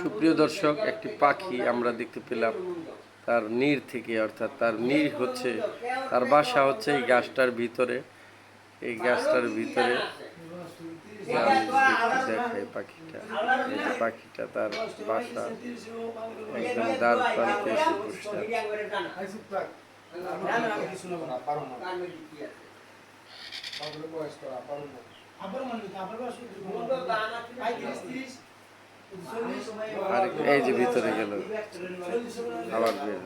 সুপ্রিয় দর্শক একটি পাখি আমরা দেখতে পেলাম তার নীড় থেকে অর্থাৎ তার নীড় হচ্ছে তার বাসা হচ্ছে এই গাছটার ভিতরে এই গাছটার ভিতরে দেখাই পাখিটা পাখিটা তার বাসা একদম দ্বার প্রান্তে এসে বসে আছে। এই যে ভিতরে গেল আবার বের।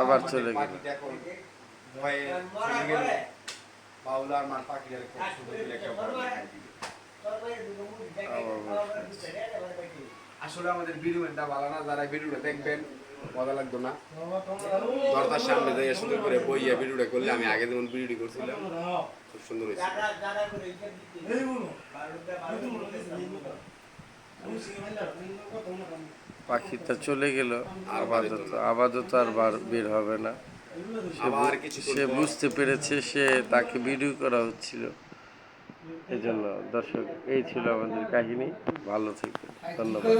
আবার চলে গেল। বাউলার মান পাখিটার খুব সুন্দর করে একটা বড় দেখাই দিল। আবার বসে আছে। আসলে আমাদের ভিডিওটা ভালো না যারা ভিডিওটা দেখবেন মজা লাগতো না। দরজার সামনে যাই সুন্দর করে বইয়া ভিডিওটা করলে আমি আগে যেমন ভিডিও করছিলাম খুব সুন্দর হয়েছে। পাখিটা চলে গেল আপাতত আপাতত আর বার বের হবে না। সে বুঝতে পেরেছে সে তাকে ভিডিও করা হচ্ছিল। এই জন্য দর্শক এই ছিল আমাদের কাহিনী। ভালো থাকবে ধন্যবাদ।